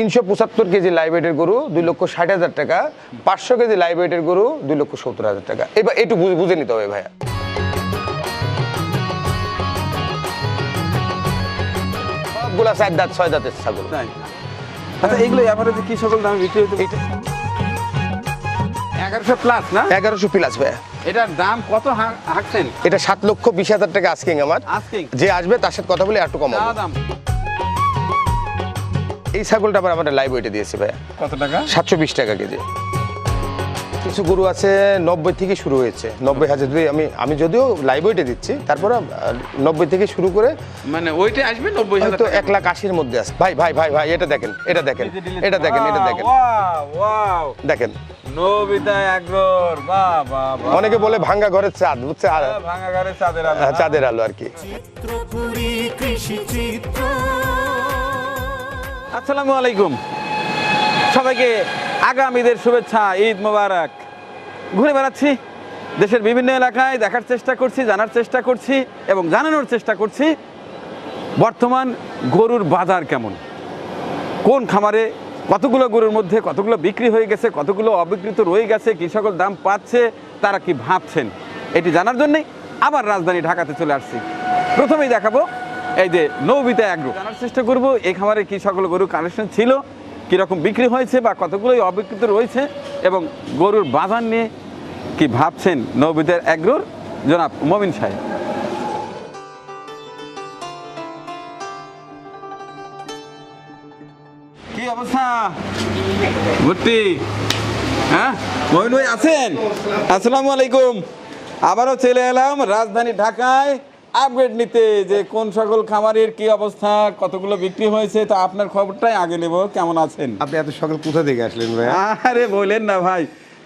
তিনশো পঁচাত্তর কেজি লাইব্রেটের গরু দুই লক্ষ ষাট হাজার টাকা পাঁচশো কেজি লাইব্রেটের গরু দুই লক্ষ সত্তর হাজার টাকা। এবার একটু বুঝে নিতে হবে ভাইয়া। সবগুলা চার দাঁত ছয় দাঁতের ছাগল। তাই? আচ্ছা এইগুলো এভারেজে কি সকল দামে বিক্রি হতে এগারোশো প্লাস না? এগারোশো প্লাস ভাইয়া। এটার দাম কত হা- হাঁকছেন? এটা সাত লক্ষ বিশ হাজার টাকা আজকিং আমার। আস্কিং যে আসবে তার সাথে কথা বলে একটু কম দাম। এই ছাগলটা আবার আমাদের লাইভ ওয়েটে দিয়েছে ভাইয়া। কত টাকা? সাতশো বিশ টাকা কেজি। কিছু গরু আছে নব্বই থেকে শুরু হয়েছে। নব্বই হাজার যদি আমি আমি যদিও লাইভ ওয়েটে দিচ্ছি তারপরে নব্বই থেকে শুরু করে মানে ওইটা আসবে নব্বই হাজার হয়তো এক লাখ আশির মধ্যে আছে। ভাই ভাই ভাই ভাই এটা দেখেন এটা দেখেন এটা দেখেন এটা দেখেন। ওয়াও দেখেন। নবিতা এগ্রোর বাহ বাহ বাহ অনেকে বলে ভাঙ্গা ঘরের চাঁদ বুঝছে? আর চাঁদের আলো হ্যাঁ, চাঁদের আলো আর কি। চিত্রপুরী কৃষি চিত্র। আসসালামু আলাইকুম। সবাইকে আগামীদের শুভেচ্ছা, ঈদ মোবারক। ঘুরে বেড়াচ্ছি। দেশের বিভিন্ন এলাকায় দেখার চেষ্টা করছি, জানার চেষ্টা করছি এবং জানানোর চেষ্টা করছি, বর্তমান গরুর বাজার কেমন? কোন খামারে কতগুলো গরুর মধ্যে কতগুলো বিক্রি হয়ে গেছে, কতগুলো অবিকৃত রয়ে গেছে, কী সকল দাম পাচ্ছে, তারা কি ভাবছেন, এটি জানার জন্যই আবার রাজধানী ঢাকাতে চলে আসছি। প্রথমেই দেখাবো এই যে নৌবিতা অ্যাগ্রো। জানার চেষ্টা করব, এই খামারে কী সকল গরু কালেকশন ছিল, কীরকম বিক্রি হয়েছে বা কতগুলোই অবিকৃত রয়েছে, এবং গরুর বাজার নিয়ে কি ভাবছেন নৌবিতার অ্যাগ্রোর? জনাব মমিন সাহেব। কি অবস্থা? ভর্তি হ্যাঁ? মহিন ভাই আছেন? আসসালামু আলাইকুম। আবারও চলে এলাম রাজধানী ঢাকায়। আপডেট নিতে যে কোন সকল খামারের কি অবস্থা কতগুলো বিক্রি হয়েছে তা আপনার খবরটাই আগে নেব। কেমন আছেন? আপনি এত সকাল কোথা থেকে আসলেন ভাই আরে বলেন না ভাই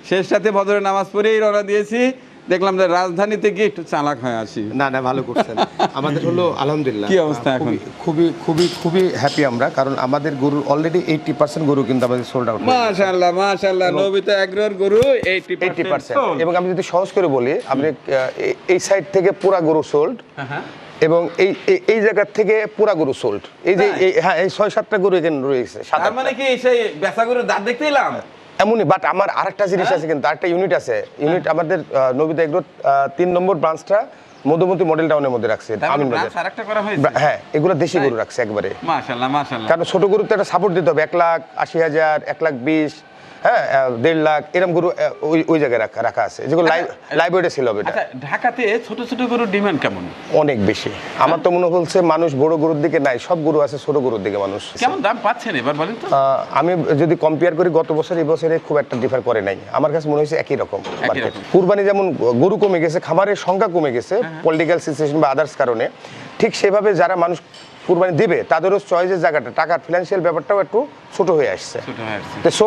শেষ সাথে ভদরে নামাজ পড়েই রওনা দিয়েছি। দেখলাম যে রাজধানীতে গিয়ে একটু চালাক হয়ে আসি না না ভালো করছেন। আমাদের হলো আলহামদুলিল্লাহ। কি অবস্থা এখন? খুবই- খুবই খুবই হ্যাপি আমরা কারণ আমাদের গরুর অলরেডি এইটটি পার্সেন্ট গরু কিন্তু আমাদের সোল্ড আউট মাশাআল্লাহ মাশাআল্লাহ নবিতা এগ্রোর গরু 80% এইটটি পার্সেন্ট sold। এবং আমি যদি সহজ করে বলি আপনি এই- সাইড থেকে পুরা গরু সোল্ড হ্যাঁ এবং এই এই- জায়গার থেকে পুরা গরু সোল্ড এই যে এই- হ্যাঁ এই ছয় সাতটা গরু এখানে রয়েছে মানে কি সেই বেচা গরুর দাঁত দেখতে এলাম? এমনই বাট আমার আরেকটা জিনিস হ্যাঁ? আছে কিন্তু আরেকটা ইউনিট আছে। ইউনিট আমাদের নবিতা এগ্রো তিন নম্বর ব্রাঞ্চটা মধুমতি মডেল টাউনের মধ্যে রাখছে আমিন বাজার হ্যাঁ এগুলো দেশি গরু রাখছে একবারে। কারণ ছোট গরু তো একটা সাপোর্ট দিতে হবে এক লাখ আশি হাজার এক লাখ বিশ। হ্যাঁ দেড় লাখ এরকম গরু ওই ওই জায়গায় রাখা রাখা আছে। যেগুলো লাইভ ছিল হবে এটা আচ্ছা ঢাকাতে ছোট ছোট গরুর ডিমান্ড কেমন? অনেক বেশি। আমার তো মনে হচ্ছে মানুষ বড় গরুর দিকে নাই সব গরু আছে ছোট গরুর দিকে মানুষ। কেমন দাম পাচ্ছেন এবার বলেন তো? আমি যদি কম্পেয়ার করি গত বছর এই বছরে খুব একটা ডিফার করে নাই। আমার কাছে মনে হয়েছে একই রকম কুরবানি যেমন গরু কমে গেছে খামারের সংখ্যা কমে গেছে হ্যাঁ, পলিটিক্যাল সিচুয়েশন বা আদার্স কারণে ঠিক সেভাবে যারা মানুষ কুরবানি দেবে তাদেরও চয়েসের জায়গাটা। টাকার ফিনান্সিয়াল ব্যাপারটাও একটু ছোট হয়ে আসছে। হয়ে আসছে। তো সো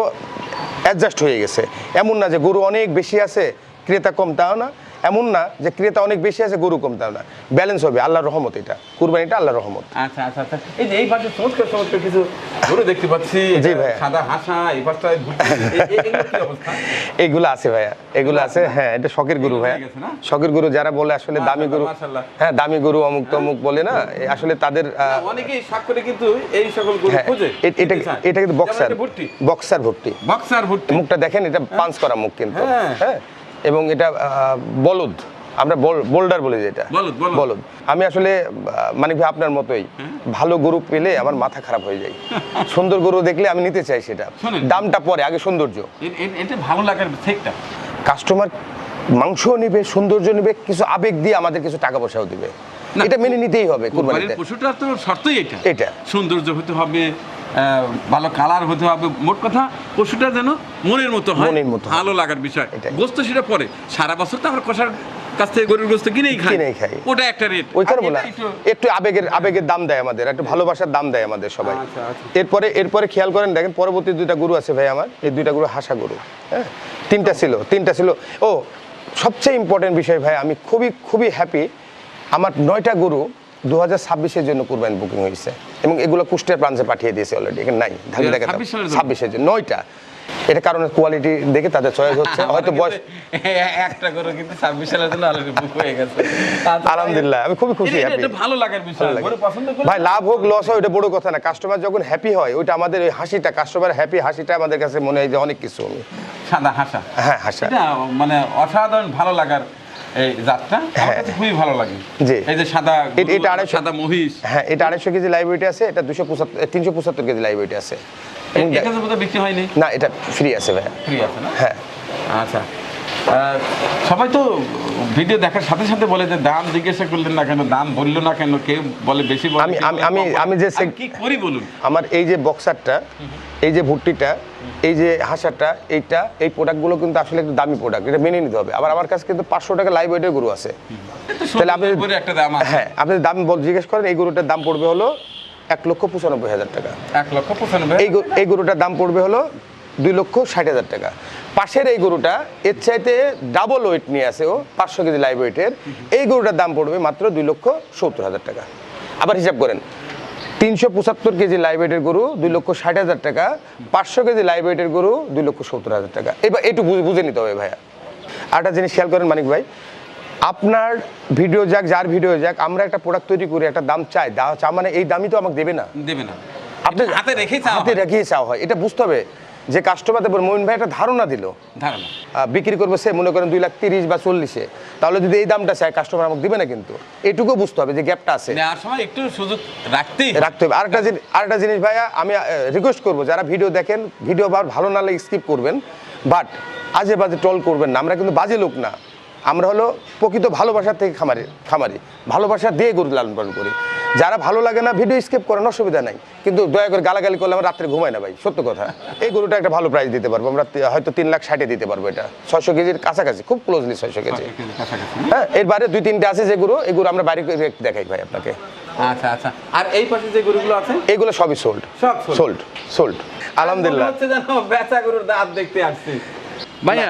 অ্যাডজাস্ট হয়ে গেছে। এমন না যে গরু অনেক বেশি আছে ক্রেতা কম তাও না। এমন না যে ক্রেতা অনেক বেশি আছে গরু কম তাও না। ব্যালেন্স হবে আল্লাহর রহমত এটা। কুরবানিটা আল্লাহর রহমত। আচ্ছা আচ্ছা আচ্ছা। এই যে এই পাশে চমৎকার চমৎকার কিছু গরু দেখতে পাচ্ছি। জি ভাইয়া। সাদা হাসা এই পাশটায় এগুলো আছে ভাইয়া। এগুলো আছে হ্যাঁ এটা শখের গরু ভাইয়া। হয়ে শখের গরু যারা বলে আসলে দামি গরু হ্যাঁ দামি গরু অমুক তমুক বলে না আসলে তাদের আহ, না, অনেকেই শখ করে কিন্তু এই সকল গরু হ্যাঁ, খোঁজে এটা এটা কিন্তু বক্সার। ভুট্টি। বক্সার ভর্তি বক্সার ভুট্টি। মুখটা দেখেন এটা পাঞ্চ করা মুখ কিন্তু। হ্যাঁ। হ্যাঁ এবং এটা বলদ। আমরা বোল্ডার বলি যেটা। বলদ, আমি আসলে মানে আপনার মতোই। ভালো গরু পেলে আমার মাথা খারাপ হয়ে যায়। সুন্দর গরু দেখলে আমি নিতে চাই সেটা। দামটা পরে আগে সৌন্দর্য। এটা ভালো লাগার কাস্টমার মাংসও নিবে সৌন্দর্য নিবে কিছু আবেগ দিয়ে আমাদের কিছু টাকা পয়সাও দিবে। এটা মেনে নিতেই হবে কুরবানিতে। পশুটার তো শর্তই এটা। এটা। সৌন্দর্য হতে হবে ভালো কালার হতে হবে। মোট কথা পশুটা যেন মনের মতো হয় মনের মতো ভালো লাগার বিষয়। গোস্ত সেটা পরে। সারা বছর তো আমরা কষার কাছ থেকে গরুর গোস্ত কিনেই খাই কিনেই খাই। ওটা একটা রেট ওইখানে বলা একটু আবেগের আবেগের দাম দেয় আমাদের একটু ভালোবাসার দাম দেয় আমাদের সবাই। আচ্ছা, আচ্ছা। এরপরে এরপরে খেয়াল করেন দেখেন পরবর্তী দুইটা গরু আছে ভাই আমার। এই দুইটা গরু হাসা গরু হ্যাঁ? তিনটা ছিল তিনটা ছিল। ও সবচেয়ে ইম্পর্টেন্ট বিষয় ভাই আমি খুবই খুবই হ্যাপি আমার নয়টা গরু দু হাজার ছাব্বিশের জন্য কুরবানি বুকিং হয়েছে এবং এগুলো কুষ্টিয়ার প্রান্তে পাঠিয়ে দিয়েছে অলরেডি এখানে নাই ধান দেখা 2026 সালের জন্য? ছাব্বিশের জন্য নয়টা। এটা কারণে কোয়ালিটি দেখে তাদের চয়েস হচ্ছে হয়তো বয়স একটা করে কিন্তু ছাব্বিশ সালের জন্য অলরেডি বুক হয়ে গেছে। আলহামদুলিল্লাহ আমি খুবই খুশি এটা- এটা হ্যাপি ভালো লাগার বিষয়। গরু পছন্দ করলে ভাই লাভ হোক লস হয় ওটা বড় কথা না। কাস্টমার যখন হ্যাপি হয় ওইটা আমাদের ওই হাসিটা কাস্টমার হ্যাপি হাসিটা আমাদের কাছে মনে হয় যে অনেক কিছু। সাদা হাসা। হ্যাঁ হাসা। এটা মানে অসাধারণ ভালো লাগার এই জাতটা? হ্যাঁ। খুবই ভালো লাগে। জি। এই যে সাদা এটা আড়াইশো- সাদা মহিষ। হ্যাঁ এটা আড়াইশো কেজি লাইব্রেরিটি আছে এটা দুশো পঁচাত্তর তিনশো পঁচাত্তর কেজি লাইব্রেরিটি আছে। বিক্রি হয়নি? না এটা ফ্রি আছে ভাই। ফ্রি আছে না? হ্যাঁ। আচ্ছা। সবাই তো ভিডিও দেখার সাথে সাথে বলে যে দাম জিজ্ঞাসা করলেন না কেন দাম বলল না কেন কেউ বলে বেশি বলে আমি- আমি- আমি- যে কি করি বলুন? আমার এই যে বক্সারটা এই যে ভুট্টিটা এই যে হাসাটা এইটা এই প্রোডাক্টগুলো কিন্তু আসলে একটু দামি প্রোডাক্ট এটা মেনে নিতে হবে। আবার আমার কাছে কিন্তু পাঁচশো টাকা লাইভ ওয়েটের গরু আছে। তাহলে আপনি একটা দাম হ্যাঁ আপনি দাম জিজ্ঞেস করেন এই গরুটার দাম পড়বে হলো এক লক্ষ পঁচানব্বই হাজার টাকা। এক লক্ষ পঁচানব্বই এই গরুটার দাম পড়বে হলো দুই লক্ষ ষাট হাজার টাকা। পাশের এই গরুটা এর চাইতে ডাবল ওয়েট নিয়ে আসে ও পাঁচশো কেজি লাইভ ওয়েটের এই গরুটার দাম পড়বে মাত্র দুই লক্ষ সত্তর হাজার টাকা। আবার হিসাব করেন তিনশো পঁচাত্তর কেজি লাইভ ওয়েটের গরু দুই লক্ষ ষাট হাজার টাকা পাঁচশো কেজি লাইভ ওয়েটের গরু দুই লক্ষ সত্তর হাজার টাকা। এবার একটু বুঝে- নিতে হবে ভাইয়া। আরেকটা জিনিস খেয়াল করেন মানিক ভাই আপনার ভিডিও যাক যার ভিডিও যাক আমরা একটা প্রোডাক্ট তৈরি করি একটা দাম চাই চা মানে এই দামই তো আমাকে দেবে না। দেবে না। আপনি হাতে রেখেই হাতে। রেখেই চাওয়া হয় এটা বুঝতে হবে। যে কাস্টমারদের বলে মোমিন ভাই একটা ধারণা দিল ধারণা। বিক্রি করব সে মনে করেন দুই লাখ তিরিশ বা চল্লিশে। তাহলে যদি এই দামটা চায় কাস্টমার আমাকে দিবে না কিন্তু। এটুকু বুঝতে হবে যে গ্যাপটা আছে। সময় একটু সুযোগ রাখতেই। রাখতে হবে। আরেকটা জিনিস আরেকটা জিনিস ভাইয়া আমি রিকোয়েস্ট করব যারা ভিডিও দেখেন ভিডিও আবার ভালো না লাগে স্কিপ করবেন। বাট আজে বাজে টল করবেন না। আমরা কিন্তু বাজে লোক না। আমরা হলো প্রকৃত ভালোবাসার থেকে খামারি খামারি। ভালোবাসা দিয়ে গরু লালন পালন করি। যারা ভালো লাগে না ভিডিও স্কেপ করেন অসুবিধা নাই। কিন্তু দয়া করে গালাগালি করলে আমরা রাত্রে ঘুমাই না ভাই সত্য কথা। এই গরুটা একটা ভালো প্রাইস দিতে পারব আমরা হয়তো তিন লাখ ষাটে দিতে পারব এটা। ছয়শো কেজির কাছাকাছি খুব ক্লোজলি ছয়শো কেজি। হ্যাঁ এর বাইরে দুই তিনটে আছে যে গরু এই গরু আমরা বাইরে করে দেখাই ভাই আপনাকে। আচ্ছা আচ্ছা। আর এই পাশে যে গরুগুলো আছে? এগুলো সবই সোল্ড সব? সোল্ড সোল্ড আলহামদুলিল্লাহ। হচ্ছে যেন বেচা গরুর দাঁত দেখতে আসছি। ভাইয়া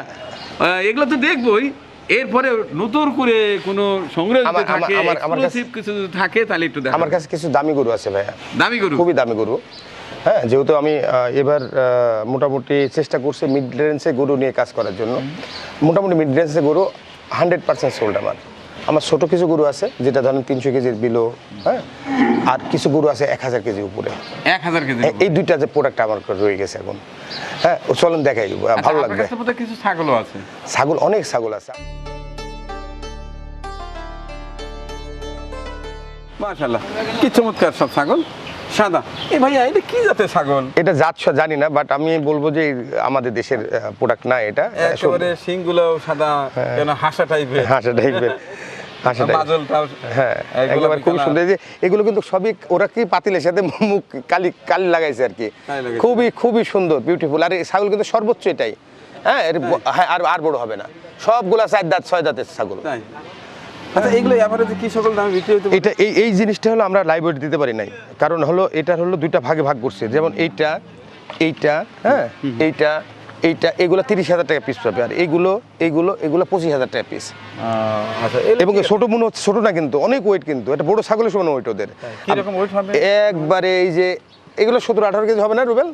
এগুলো তো দেখবই। এরপরে নতুন করে কোনো সংগ্রহ থাকে আমার- আমার কাছে- কিছু যদি থাকে তাহলে একটু দেখা আমার কাছে কিছু দামি গরু আছে ভাইয়া। দামি গরু? খুবই দামি গরু। হ্যাঁ যেহেতু আমি এবার মোটামুটি চেষ্টা করছি মিড রেঞ্জে গরু নিয়ে কাজ করার জন্য। মোটামুটি মিড রেঞ্জে গরু হান্ড্রেড পার্সেন্ট সোল্ড আমার। আমার ছোট কিছু গরু আছে যেটা ধরেন তিনশো কেজির বিলো হ্যাঁ? আর কিছু গরু আছে এক হাজার কেজি উপরে। এক হাজার কেজি এই দুইটা যে প্রোডাক্ট আমার রয়ে গেছে এখন। হ্যাঁ ও চলুন দেখাই আহ, ভালো লাগবে। কিছু ছাগলও আছে। ছাগল অনেক ছাগল আছে। মাশাল্লাহ কি চমৎকার সব ছাগল। সাদা। এ ভাইয়া এটা কি জাতের ছাগল? এটা জাত জানি না বাট আমি বলব যে আমাদের দেশের প্রোডাক্ট না এটা। একেবারে শিংগুলো সাদা কেন হাসা টাইপের হাসা টাইপের হ্যাঁ খুব সুন্দর। যে এগুলো কিন্তু সবই ওরা কি পাতিলের সাথে মুখ কালি কালি লাগাইছে আর কি? খুবই খুবই সুন্দর বিউটিফুল আর ছাগল কিন্তু সর্বোচ্চ এটাই। হ্যাঁ হ্যাঁ আর আর বড় হবে না। সবগুলা চার দাঁত ছয় দাঁতের ছাগল। আচ্ছা এগুলো এভারেজে কি সকল দামে বিক্রি হতে এটা এই এই জিনিসটা হলো আমরা লাইব্রেরি দিতে পারি নাই। কারণ হলো এটার হলো দুইটা ভাগে ভাগ করছে। যেমন এইটা এইটা হ্যাঁ এইটা এইটা এগুলো তিরিশ হাজার টাকা পিস পাবে। আর এইগুলো এইগুলো এগুলো পঁচিশ হাজার টাকা পিস আচ্ছা এবং ছোট মনে হচ্ছে ছোট না কিন্তু অনেক ওয়েট কিন্তু। এটা বড় ছাগলের সমান ওয়েট ওদের। ওয়েট হবে? একবারে এই যে এগুলো সতেরো আঠারো কেজি হবে না রুবেল?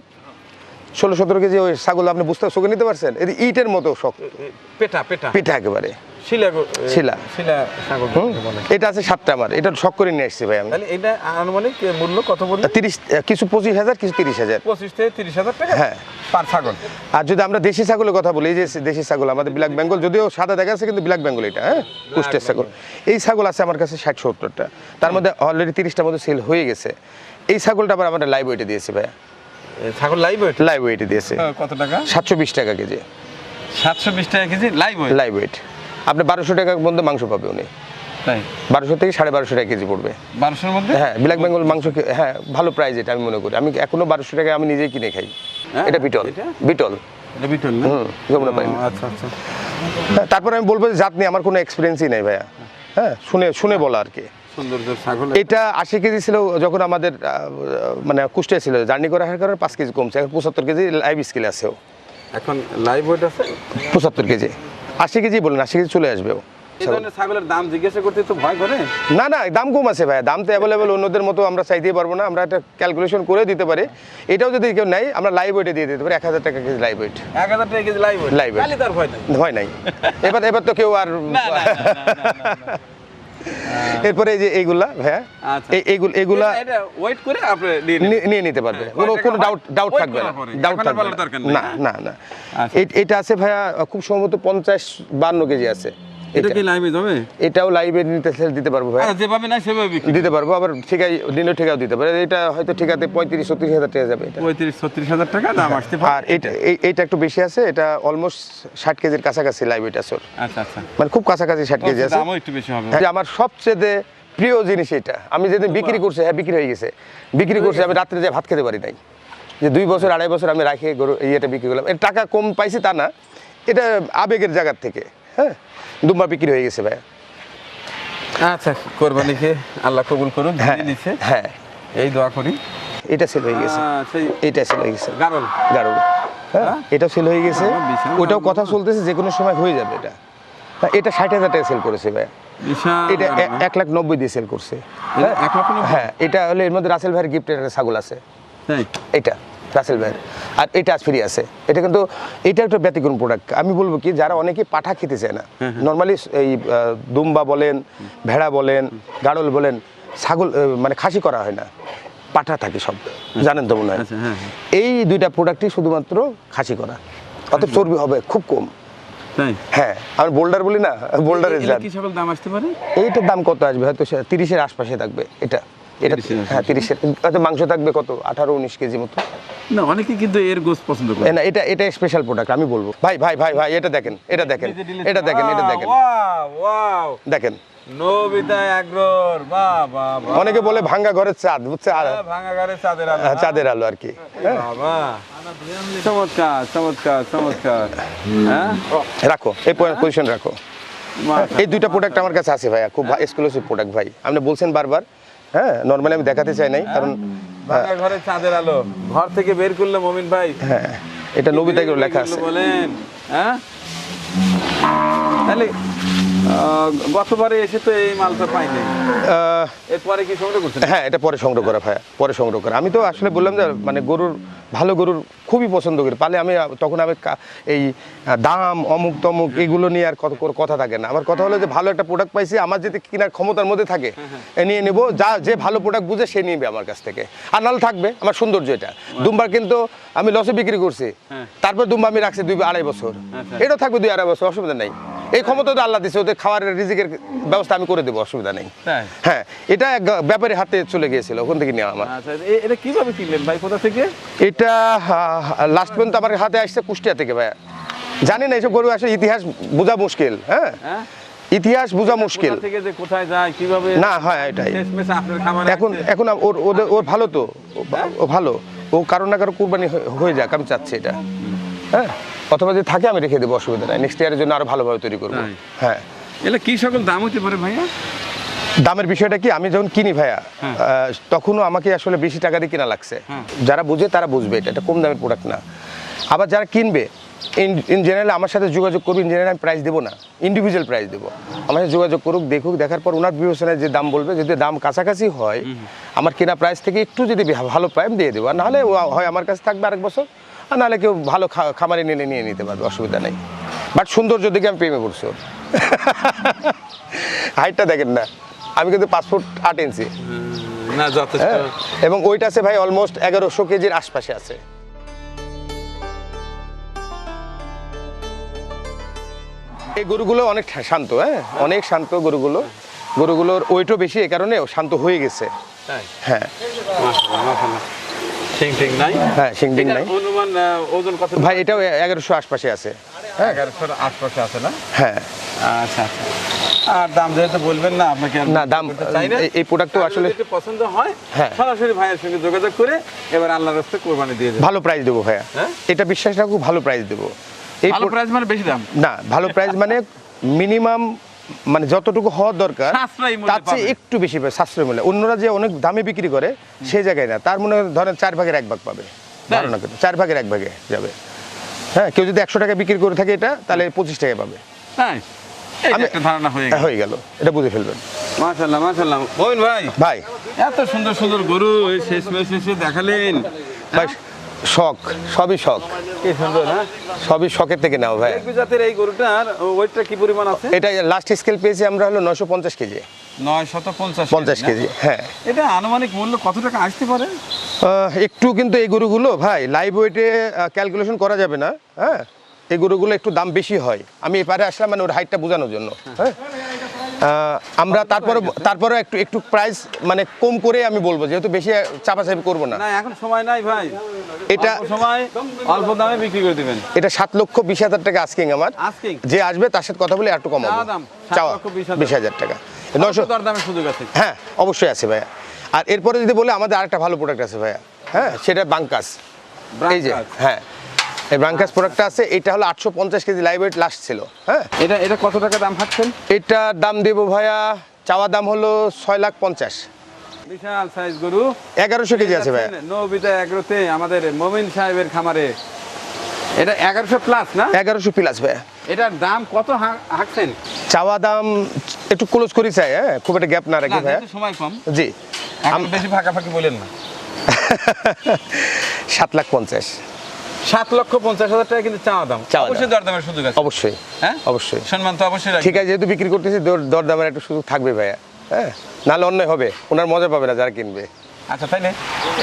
ষোলো সতেরো কেজি ওই ছাগল আপনি বুঝতে চোখে নিতে পারছেন? এটা ইটের মতো শক্ত। পেটা পেটা। পেটা একেবারে। শিলা শিলা। শিলা এটা আছে সাতটা আমার। এটা শখ করে নিয়ে আসছি ভাই আমি। তাহলে এটা আনুমানিক মূল্য কত কিছু পঁচিশ হাজার কিছু তিরিশ হাজার। পঁচিশ থেকে টাকা হ্যাঁ। পার ছাগল। আর যদি আমরা দেশি ছাগলের কথা বলি এই যে দেশি ছাগল আমাদের ব্ল্যাক বেঙ্গল যদিও সাদা দেখা যাচ্ছে কিন্তু ব্ল্যাক বেঙ্গল এটা হ্যাঁ? কুষ্টের ছাগল। এই ছাগল আছে আমার কাছে ষাট সত্তরটা। তার মধ্যে অলরেডি তিরিশটার মধ্যে সেল হয়ে গেছে। এই ছাগলটা আবার আমরা লাইভ ওয়েটে দিয়েছি ভাইয়া। ছাগল লাইভ ওয়েট লাইভ ওয়েটে দিয়েছে। কত টাকা? সাতশো বিশ টাকা কেজি। সাতশো বিশ টাকা KG live weight live weight আপনি বারোশো টাকার মধ্যে মাংস পাবে উনি। বারোশো থেকে সাড়ে বারোশো টাকা কেজি পড়বে। বারোশোর মধ্যে? হ্যাঁ ব্ল্যাক বেঙ্গল মাংস হ্যাঁ ভালো প্রাইস এটা আমি মনে করি। আমি এখনও বারোশো টাকা আমি নিজেই কিনে খাই। হ্যাঁ, এটা বিটল। এটা? বিটল। এটা বিটল হুম, আচ্ছা আচ্ছা। হ্যাঁ, তারপরে আমি বলব যে জাত নিয়ে আমার কোনো এক্সপিরিয়েন্সই নেই ভাইয়া। হ্যাঁ শুনে শুনে বলা আর কি। এটা আশি কেজি ছিল যখন আমাদের মানে কুষ্টিয়া ছিল। জার্নি করে করার কারণে পাঁচ কেজি কমছে। এখন পঁচাত্তর কেজি লাইভ স্কেলে আছেও এখন লাইভ ওয়েট আছে? পঁচাত্তর কেজি। আশি কেজি বলেন আশি কেজি চলে ছাগলের দাম জিজ্ঞাসা করতে তো ভয় করে। না না দাম কম আছে ভাই দাম তো অ্যাভেলেবেল অন্যদের মতো আমরা পারব না আমরা একটা ক্যালকুলেশন করে দিতে পারি। এটাও যদি কেউ আমরা লাইভ ওয়েটে দিয়ে দিতে পারি এক হাজার টাকা কেজি লাইভ ওয়েট এক হাজার টাকা কেজি লাইভ ভয় নাই। এবার এবার তো কেউ আর। এরপরে এই যে এইগুলা ভাইয়া আচ্ছা। এইগুলা এগুলা ওয়েট করে আপনি নিয়ে নিতে পারবে। হ্যাঁ, কোনো কোনো ডাউট ডাউট থাকবে না। ডাউট থাকবে না? না না আচ্ছা। এটা আছে ভাইয়া খুব সম্ভবত পঞ্চাশ বান্ন কেজি আছে। এটা এটা কি লাইভে যাবে? এটাও লাইভে নিতে দিতে পারব ভাইয়া যেভাবে না সেভাবে দিতে পারব আবার ঠিকাই দিনও ঠিকাও দিতে পারে এটা হয়তো ঠিকাতে পঁয়ত্রিশ ছত্রিশ হাজার টাকা যাবে এটা। পঁয়ত্রিশ ছত্রিশ হাজার টাকা দাম আসতে পারে। আর এটা এই- একটু বেশি আছে এটা অলমোস্ট ষাট কেজির কাছাকাছি লাইভ এটা সোর আচ্ছা আচ্ছা। মানে খুব কাছাকাছি ষাট কেজি আছে। দামও একটু বেশি হবে। হ্যাঁ, আমার সবচেয়ে প্রিয় জিনিস এটা। আমি যেদিন বিক্রি করছি হ্যাঁ বিক্রি হয়ে গেছে। বিক্রি করছি আমি রাত্রে যে ভাত খেতে পারি নাই। যে দুই বছর আড়াই বছর আমি রাখি গরু ইয়েটা বিক্রি করলাম। এর টাকা কম পাইছি তা না। এটা আবেগের জায়গার থেকে। হ্যাঁ দুম্বা বিক্রি হয়ে গেছে ভাই আচ্ছা কোরবানিকে আল্লাহ কবুল করুন হ্যাঁ হ্যাঁ। এই দোয়া করি। এটা সেল হয়ে গেছে। এটা সেল হয়ে গেছে। গারল। গাড়ুর হ্যাঁ এটাও সেল হয়ে গেছে। ওটাও কথা চলতেছে যে কোনো সময় হয়ে যাবে এটা। হ্যাঁ, এটা ষাট হাজার টাকা সেল করেছে ভাই এটা গারল, হ্যাঁ? এক লাখ নব্বই দিয়ে সেল করছে? হ্যাঁ এটা হলে এর মধ্যে রাসেল ভাইয়ের গিফটের একটা ছাগল আছে। এটা। রাসেল ভাইয়ের আর এটা ফ্রি আছে। এটা কিন্তু এটা একটা ব্যতিক্রম প্রোডাক্ট আমি বলব কি যারা অনেকে পাঠা খেতে চায় না নর্মালি এই দুম্বা বলেন ভেড়া বলেন গাড়ল বলেন ছাগল মানে খাসি করা হয় না। পাঠা থাকে সব। জানেন তো মনে হয়? আচ্ছা হ্যাঁ হ্যাঁ। এই দুইটা প্রোডাক্টই শুধুমাত্র খাসি করা। অত চর্বি হবে খুব কম। হ্যাঁ আমি বোল্ডার বলি না বোল্ডারের দাম আসতে পারে? এইটার দাম কত আসবে? হয়তো তিরিশের আশপাশে থাকবে এটা। এটা 30 হ্যাঁ তিরিশের। হয়তো মাংস থাকবে কত? আঠারো উনিশ কেজি মতো। না অনেকে কিন্তু এর গোস পছন্দ করে। না এটা এটা স্পেশাল প্রোডাক্ট আমি বলব। ভাই ভাই ভাই ভাই এটা দেখেন এটা দেখেন এটা দেখেন এটা দেখেন। দেখেন। অনেকে বলে ভাঙ্গা ঘরের চাঁদ বুঝছে? হ্যাঁ, চাঁদের আলো হ্যাঁ, চাঁদের আলো আর কি। চমৎকার চমৎকার চমৎকার। হ্যাঁ? রাখো এই পজিশন রাখো। এই দুইটা প্রোডাক্ট আমার কাছে আছে ভাইয়া। খুব এক্সক্লুসিভ প্রোডাক্ট ভাই। আপনি বলছেন বারবার হ্যাঁ নর্মালি আমি দেখাতে চাই নাই কারণ ভাঙা ঘরে চাঁদের আলো। ঘর থেকে বের করলে মমিন ভাই। হ্যাঁ এটা নবী লেখা আছে। বলেন হ্যাঁ? তাহলে গতবারে এসে তো এই মালটা পাইনি এরপরে কি সংগ্রহ করছেন? হ্যাঁ এটা পরে সংগ্রহ করা ভাইয়া পরে সংগ্রহ করা। আমি তো আসলে বললাম যে মানে গরুর ভালো গরুর খুবই পছন্দ করি। পালে আমি তখন আমি এই দাম অমুক তমুক এগুলো নিয়ে আর কত কথা থাকে না। আমার কথা হলো যে ভালো একটা প্রোডাক্ট পাইছি আমার যদি কেনার ক্ষমতার মধ্যে থাকে এ নিয়ে নেব। যা যে ভালো প্রোডাক্ট বুঝে সে নিবে আমার কাছ থেকে। আর নাহলে থাকবে আমার সৌন্দর্য এটা। দুম্বার কিন্তু আমি লসে বিক্রি করছি। হ্যাঁ। তারপর দুম্বা আমি রাখছি দুই আড়াই বছর। আচ্ছা। এটাও থাকবে দুই আড়াই বছর অসুবিধা নেই। এই ক্ষমতা তো আল্লাহ দিছে ওদের খাওয়ার রিজিকের ব্যবস্থা আমি করে দেবো অসুবিধা নেই। হ্যাঁ এটা এক ব্যাপারী হাতে চলে গিয়েছিল ওখান থেকে নেওয়া আমার। আচ্ছা এটা কীভাবে কিনলেন ভাই কোথা থেকে? এটা লাস্ট পর্যন্ত আমার হাতে আসছে কুষ্টিয়া থেকে ভাইয়া। জানি না এইসব গরু আসলে ইতিহাস বোঝা মুশকিল হ্যাঁ? হ্যাঁ? ইতিহাস বোঝা মুশকিল। থেকে যে কোথায় যায় কীভাবে না হয় এটাই। এখন এখন ওর ওদের ওর ভালো তো ও ও ভালো। ও কারও না কারও কুরবানি হয়ে- হয়ে যাক আমি চাচ্ছি এটা। হ্যাঁ অথবা যদি থাকে আমি রেখে দেবো অসুবিধা নাই। নেক্সট ইয়ারের জন্য আরও ভালোভাবে তৈরি করব। হ্যাঁ। এগুলো কি সকল দাম হতে পারে ভাইয়া? দামের বিষয়টা কি? আমি যখন কিনি ভাইয়া হ্যাঁ। তখনও আমাকে আসলে বেশি টাকা দিয়ে কিনা লাগছে। হ্যাঁ। যারা বুঝে তারা বুঝবে এটা এটা কম দামের প্রোডাক্ট না। আবার যারা কিনবে ইন জেনারেল আমার সাথে যোগাযোগ করবে ইন জেনারেল আমি প্রাইস দেবো না। ইন্ডিভিজুয়াল প্রাইস দেবো। আমার সাথে যোগাযোগ করুক দেখুক দেখার পর ওনার বিবেচনায় যে দাম বলবে যদি দাম কাছাকাছি হয় আমার কেনা প্রাইস থেকে একটু যদি ভালো প্রাইম দিয়ে দেবো আর নাহলে হয় আমার কাছে থাকবে আরেক বছর। আর নাহলে কেউ ভালো খামারে নিলে নিয়ে নিতে পারবে অসুবিধা নেই। বাট সৌন্দর্য দেখে আমি প্রেমে পড়ছি ওর। হাইটটা দেখেন না আমি কিন্তু পাঁচ ফুট আট ইঞ্চি। না যথেষ্ট। হ্যাঁ এবং ওইটা আছে ভাই অলমোস্ট এগারোশো কেজির আশপাশে আছে। এই গরুগুলো অনেক শান্ত হ্যাঁ অনেক শান্ত গরুগুলো। গরুগুলোর ওয়েটও বেশি এ কারণে শান্ত হয়ে গেছে। হ্যাঁ। নাই? হ্যাঁ সিংডিং নাই। অনুমান ওজন কত? ভাই এটাও এগারোশো আশপাশে আছে। এগারোশোর আশপাশে আছে না? হ্যাঁ। আচ্ছা আচ্ছা। আর দাম যেহেতু বলবেন না আপনাকে না, দাম, করতে চাই না। এই- এই তো আসলে- যদি পছন্দ হয় হ্যাঁ। সরাসরি ভাইয়ের সঙ্গে যোগাযোগ করে এবার আল্লাহর রাস্তায় কোরবানি দিয়ে ভালো প্রাইস দেবো ভাইয়া। হ্যাঁ? এটা বিশ্বাস রাখব ভালো প্রাইস দেবো। এই ভালো প্রাইস মানে বেশি দাম? না ভালো প্রাইস মানে মিনিমাম মানে যতটুকু হওয়ার দরকার তার চেয়ে একটু বেশি পাবে সাশ্রয় মূল্যে। অন্যরা যে অনেক দামে বিক্রি করে সেই জায়গায় না। তার মনে ধরেন চার ভাগের এক ভাগ পাবে। ধারণা করে। চার ভাগের এক ভাগে যাবে। হ্যাঁ কেউ যদি একশো টাকা বিক্রি করে থাকে এটা তাহলে পঁচিশ টাকা পাবে। ধারণা হয়ে গেল। এটা বুঝে ফেলবেন। মাশাল্লাহ মাশাল্লাহ ভাই। ভাই। এত সুন্দর সুন্দর গরু শেষ দেখালেন। শখ সবই শখ। কি সুন্দর হ্যাঁ? সবই শখের থেকে নাও ভাই। একটু জাতের এই গরুটার ওয়েটটা কি পরিমাণ আছে? এটা লাস্ট স্কেল পেয়েছি আমরা হলো নশো পঞ্চাশ কেজি। পঞ্চাশ পঞ্চাশ কেজি হ্যাঁ। এটা আনুমানিক মূল্য কত টাকা আসতে পারে? একটু কিন্তু এই গরুগুলো ভাই লাইভ ওয়েটে ক্যালকুলেশন করা যাবে না হ্যাঁ? এই গরুগুলো একটু দাম বেশি হয়। আমি এপারে আসলাম মানে ওর হাইটটা বোঝানোর জন্য হ্যাঁ? আমরা তারপরে তারপরে একটু একটু প্রাইস মানে কম করে আমি বলব যেহেতু বেশি চাপাচাপি করব না। এখন সময় নাই ভাই। এটা- সময় অল্প দামে বিক্রি করে দিবেন। এটা সাত লক্ষ বিশ হাজার টাকা আস্কিং আমার। যে আসবে তার সাথে কথা বলে একটু কমাবো চাওয়া বিশ হাজার। টাকা। দামের সুযোগ আছে। হ্যাঁ অবশ্যই আছে ভাইয়া। আর এরপরে যদি বলে আমাদের আরেকটা ভালো প্রোডাক্ট আছে ভাইয়া। হ্যাঁ সেটা বাংকাস এই যে হ্যাঁ। এই ব্রাঙ্কাস প্রোডাক্টটা আছে এটা হলো আটশো পঞ্চাশ কেজি লাইভ ওয়েট লাস্ট ছিল হ্যাঁ? এটা এটা কত টাকা দাম থাকছেন এটার দাম দেবো ভাইয়া চাওয়া দাম হলো ছয় লাখ পঞ্চাশ। বিশাল সাইজ গরু। এগারোশো কেজি আছে ভাইয়া। নবিতা এগ্রোতে আমাদের মমিন সাহেবের খামারে। এটা এগারোশো প্লাস না? এগারোশো প্লাস ভাইয়া। এটার দাম কত হাঁকছেন চাওয়া দাম একটু ক্লোজ করি চাই হ্যাঁ? খুব একটা গ্যাপ না রাখি না, ভাইয়া। সময় কম। জি। বেশি ফাঁকাফাঁকি বলেন না। সাত লাখ পঞ্চাশ। সাত লক্ষ পঞ্চাশ হাজার টাকা কিন্তু চাওয়া দাম। অবশ্যই দরদামের সুযোগ আছে। অবশ্যই। হ্যাঁ? অবশ্যই। সম্মান তো অবশ্যই। ঠিক আছে যেহেতু বিক্রি করতেছি দর- দরদামের একটু সুযোগ থাকবে ভাইয়া হ্যাঁ? নাহলে অন্যায় হবে ওনার মজা পাবে না যারা কিনবে। আচ্ছা তাইলে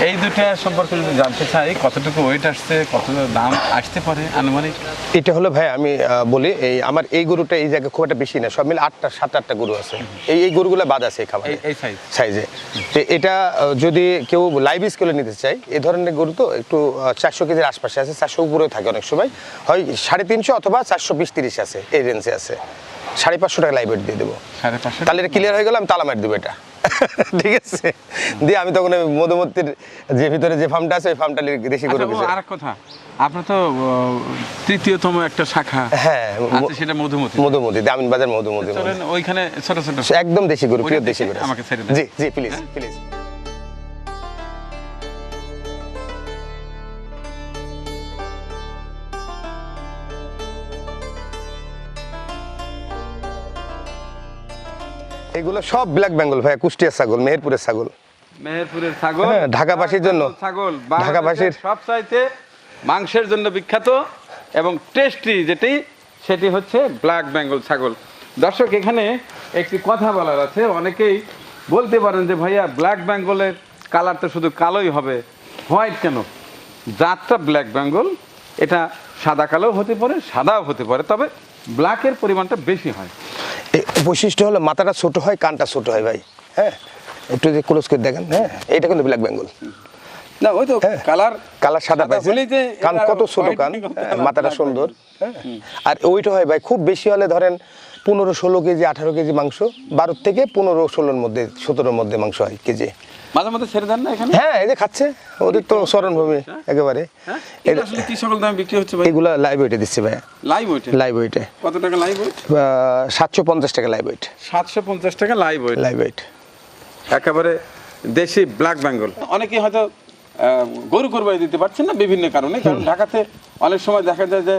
এই দুটা সম্পর্কে যদি জানতে চাই কতটুকু ওয়েট আসছে কত দাম আসতে পারে আনুমানিক? এটা হলো ভাই আমি বলি এই আমার এই গরুটা এই জায়গায় খুব একটা বেশি না সব মিলে আটটা সাত আটটা গরু আছে। এই এই গরুগুলো বাদ আছে খাবারে এই- সাইজে তো এটা যদি কেউ লাইভ স্কেলে নিতে চাই এই ধরনের গরু তো একটু চারশো কেজির আশপাশে আছে চারশো উপরেও থাকে অনেক সময়। হয় সাড়ে তিনশো অথবা চারশো বিশ তিরিশ আছে এই রেঞ্জে আছে। সাড়ে পাঁচশো টাকা লাইভ দিয়ে দেবো। তাহলে এটা ক্লিয়ার হয়ে গেল আমি তালা মার দেবো এটা। ঠিক আছে। দিয়ে আমি তখন ওই মধুমতির যে ভিতরে যে ফার্মটা আছে ওই ফার্মটা দেশি গরু আচ্ছা, আর কথা। আপনার তো তৃতীয়তম একটা শাখা হ্যাঁ সেটা মধুমতি। মধুমতি দামিন বাজার মধুমতি চলেন ওইখানে ছোট ছোট। একদম দেশি গরু প্রিয় দেশি গরু আমাকে ছেড়ে দেন। জি জি প্লিজ প্লিজ এগুলো সব ব্ল্যাক বেঙ্গল ভাই কুষ্টিয়ার ছাগল মেহেরপুরের ছাগল। মেহেরপুরের ছাগল হ্যাঁ, ঢাকাবাসীর জন্য। ছাগল ঢাকাবাসীর- সব চাইতে মাংসের জন্য বিখ্যাত এবং টেস্টি যেটি সেটি হচ্ছে ব্ল্যাক বেঙ্গল ছাগল। দর্শক এখানে একটি কথা বলার আছে। অনেকেই বলতে পারেন যে ভাইয়া ব্ল্যাক বেঙ্গলের কালার তো শুধু কালোই হবে। হোয়াইট কেন? জাতটা ব্ল্যাক বেঙ্গল এটা সাদা কালো হতে পারে সাদাও হতে পারে তবে ব্ল্যাকের পরিমাণটা বেশি হয়। বৈশিষ্ট্য হলো মাথাটা ছোট হয় কানটা ছোট হয় ভাই। হ্যাঁ? একটু যদি ক্লোজ করে দেখেন হ্যাঁ? এটা কিন্তু ব্ল্যাক বেঙ্গল না ওই তো হ্যাঁ। কালার কালার সাদা পাইছে কান কত ছোট কান? হ্যাঁ, কালার, মাথাটা সুন্দর। হ্যাঁ? আর ওইটা হয় ভাই খুব বেশি হলে ধরেন পনেরো ষোলো কেজি আঠারো কেজি মাংস বারো থেকে পনেরো ষোলোর মধ্যে সতেরোর মধ্যে মাংস হয় কেজি। মাঝে ছেড়ে দেন না এখানে? হ্যাঁ এই যে খাচ্ছে। ওদের তো স্মরণভূমি একেবারে। হ্যাঁ? এটা আসলে কি সকল দাম বিক্রি হচ্ছে ভাই? এগুলা লাইভ ওয়েটে দিচ্ছে ভাই লাইভ ওয়েট লাইভ ওয়েটে কত টাকা লাইভ ওয়েট টাকা লাইভ ওয়েট সাতশো পঞ্চাশ টাকা লাইভ ওয়েট লাইভ ওয়েট একেবারে দেশি ব্ল্যাক বেঙ্গল অনেকে হয়তো গরু কোরবানি দিতে পারছেন না বিভিন্ন কারণে। কারণ ঢাকাতে অনেক সময় দেখা যায় যে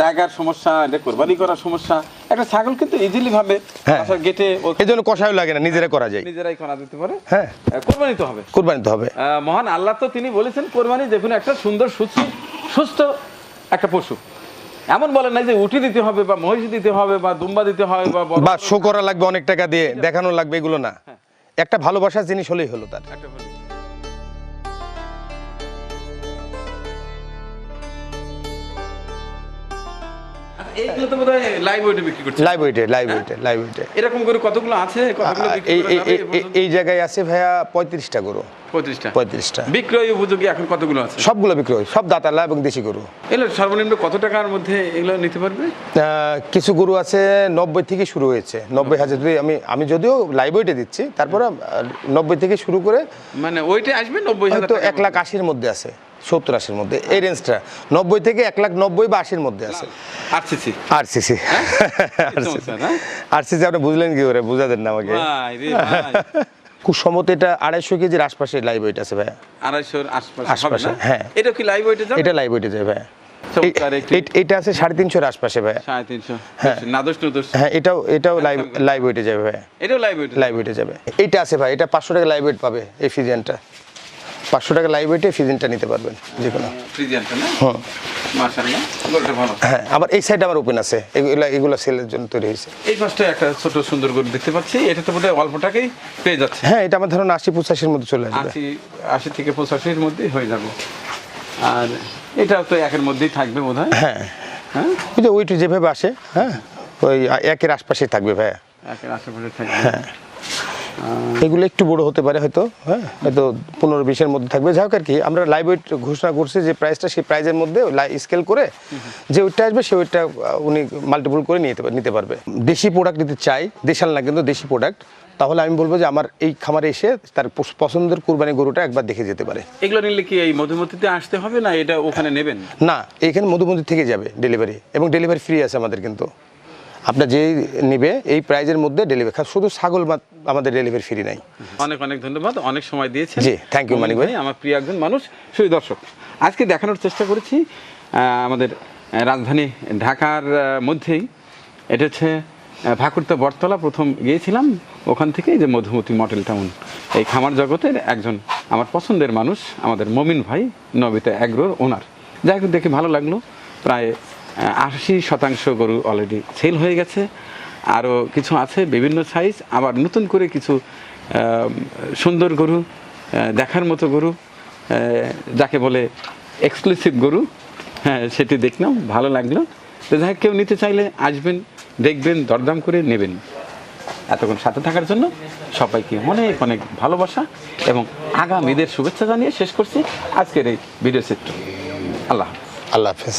জায়গার সমস্যা এটা কোরবানি করার সমস্যা। একটা ছাগল কিন্তু ইজিলি ভাবে হ্যাঁ। বাসার গেটে এই জন্য কষাও লাগে না নিজেরা করা যায়। নিজেরাই করা দিতে পারে। হ্যাঁ। কোরবানি তো হবে। কোরবানি তো হবে। মহান আল্লাহ তো তিনি বলেছেন কোরবানি কোনো একটা সুন্দর সুস্থ সুস্থ একটা পশু। এমন বলে নাই যে উঠি দিতে হবে বা মহিষ দিতে হবে বা দুম্বা দিতে হবে বা বা শো করা লাগবে অনেক টাকা দিয়ে দেখানো লাগবে এগুলো না। একটা ভালোবাসার জিনিস হলেই হলো তার। একটা এইগুলো তো বোধহয় লাইভ ওয়েটে বিক্রি করছে। লাইভ ওয়েটে লাইভ ওয়েটে লাইভ ওয়েটে এরকম করে কতগুলো আছে? কতগুলো এই এই- এই- এই- এই জায়গায় আছে ভাইয়া পঁয়ত্রিশটা গরু। পঁয়ত্রিশটা? পঁয়ত্রিশটা। বিক্রয় উপযোগী এখন কতগুলো আছে? সবগুলো বিক্রি হয় সব দাতালা এবং দেশি গরু। এগুলো সর্বনিম্ন কত টাকার মধ্যে এগুলো নিতে পারবে? কিছু গরু আছে নব্বই থেকে শুরু হয়েছে নব্বই হাজার আমি আমি যদিও লাইভ ওয়েটে দিচ্ছি তারপরে নব্বই থেকে শুরু করে মানে ওইটা আসবে নব্বই হাজার এক লাখ আশির মধ্যে আছে। সত্তর আশির মধ্যে। এই রেঞ্জটা নব্বই থেকে এক লাখ নব্বই বা আশির মধ্যে আছে। আরসিসি হ্যাঁ? আর সিসি আপনি বুঝলেন কি করে বুঝাতেন না আমাকে। ভাই খুব সম্ভবত এটা আড়াইশো কেজির আশপাশে লাইভ ওয়েট আছে ভাইয়া। আড়াইশোর আশপাশে হ্যাঁ। এটা কি লাইভ ওয়েটে এটা লাইভ ওয়েটে যায় ভাইয়া। এইটা আছে সাড়ে তিনশোর আশপাশে ভাইয়া। হ্যাঁ। হ্যাঁ এটাও এটাও লাইভ লাইভ ওয়েটে যাবে ভাইয়া। এটাও লাইভ লাইভ ওয়েটে যাবে। এইটা আছে ভাই এটা পাঁচশো টাকা লাইভ ওয়েট পাবে এই ফিজিয়ানটা পাঁচশো টাকা লাইভ ওয়েটে ফিজিয়ানটা নিতে পারবেন যে কোনো গরুটা ভালো। হ্যাঁ আবার এই সাইড আমার ওপেন আছে এগুলো এগুলো সেলের জন্য তৈরি হয়েছে। এই পাশটা একটা ছোট সুন্দর গরু দেখতে পাচ্ছি এটা তো বোধহয় অল্প টাকাই পেয়ে যাচ্ছে। হ্যাঁ এটা আমার ধরুন আশি পঁচাশির মধ্যে চলে আসবে। আশি আশি থেকে পঁচাশির মধ্যেই হয়ে যাবে। আর এটাও তো একের মধ্যেই থাকবে বোধ হয়। হ্যাঁ? হ্যাঁ ওই যে ওইটু যেভাবে আসে হ্যাঁ? ওই একের আশপাশেই থাকবে ভাইয়া। একের আশেপাশে থাকবে। এগুলো একটু বড় হতে পারে হয়তো হ্যাঁ? হয়তো পনেরো বিশের মধ্যে থাকবে। যাই হোক আর কি আমরা লাইভ ওয়েট ঘোষণা করছি যে প্রাইসটা সেই প্রাইজের মধ্যে স্কেল করে যে ওইটা আসবে সে ওইটা উনি মাল্টিপল করে নিতে নিতে পারবে। দেশি প্রোডাক্ট নিতে চাই দেশাল না কিন্তু দেশি প্রোডাক্ট তাহলে আমি বলব যে আমার এই খামারে এসে তার পছন্দের কুরবানি গরুটা একবার দেখে যেতে পারে। এগুলো নিলে কি এই মধুমতিতে আসতে হবে না এটা ওখানে নেবেন? না এইখানে মধুমন্দির থেকে যাবে ডেলিভারি এবং ডেলিভারি ফ্রি আছে আমাদের কিন্তু। আপনার যেই নেবে এই প্রাইজের মধ্যে ডেলিভারি শুধু ছাগল আমাদের ডেলিভারি ফ্রি নাই। অনেক অনেক ধন্যবাদ। অনেক সময় দিয়েছেন। জি, থ্যাংক ইউ মানিক ভাই। আমার প্রিয় একজন মানুষ সুই দর্শক। আজকে দেখানোর চেষ্টা করেছি আমাদের রাজধানী ঢাকার মধ্যেই। এটা হচ্ছে ভাকুরতা বটতলা। প্রথম গিয়েছিলাম ওখান থেকে যে মধুমতি মডেল টাউন। এই খামার জগতের একজন আমার পছন্দের মানুষ আমাদের মমিন ভাই নবিতা অ্যাগ্রোর ওনার। যাই হোক দেখে ভালো লাগল। প্রায় আশি শতাংশ গরু অলরেডি সেল হয়ে গেছে। আরও কিছু আছে, বিভিন্ন সাইজ আবার নতুন করে কিছু সুন্দর গরু দেখার মতো গরু যাকে বলে এক্সক্লুসিভ গরু। হ্যাঁ সেটি দেখলাম, ভালো লাগল। তো যাই কেউ নিতে চাইলে আসবেন, দেখবেন, দরদাম করে নেবেন। এতক্ষণ সাথে থাকার জন্য সবাইকে অনেক অনেক ভালোবাসা এবং আগামীদের শুভেচ্ছা জানিয়ে শেষ করছি আজকের এই ভিডিও চিত্র আল্লাহ আল্লাহ হাফেজ।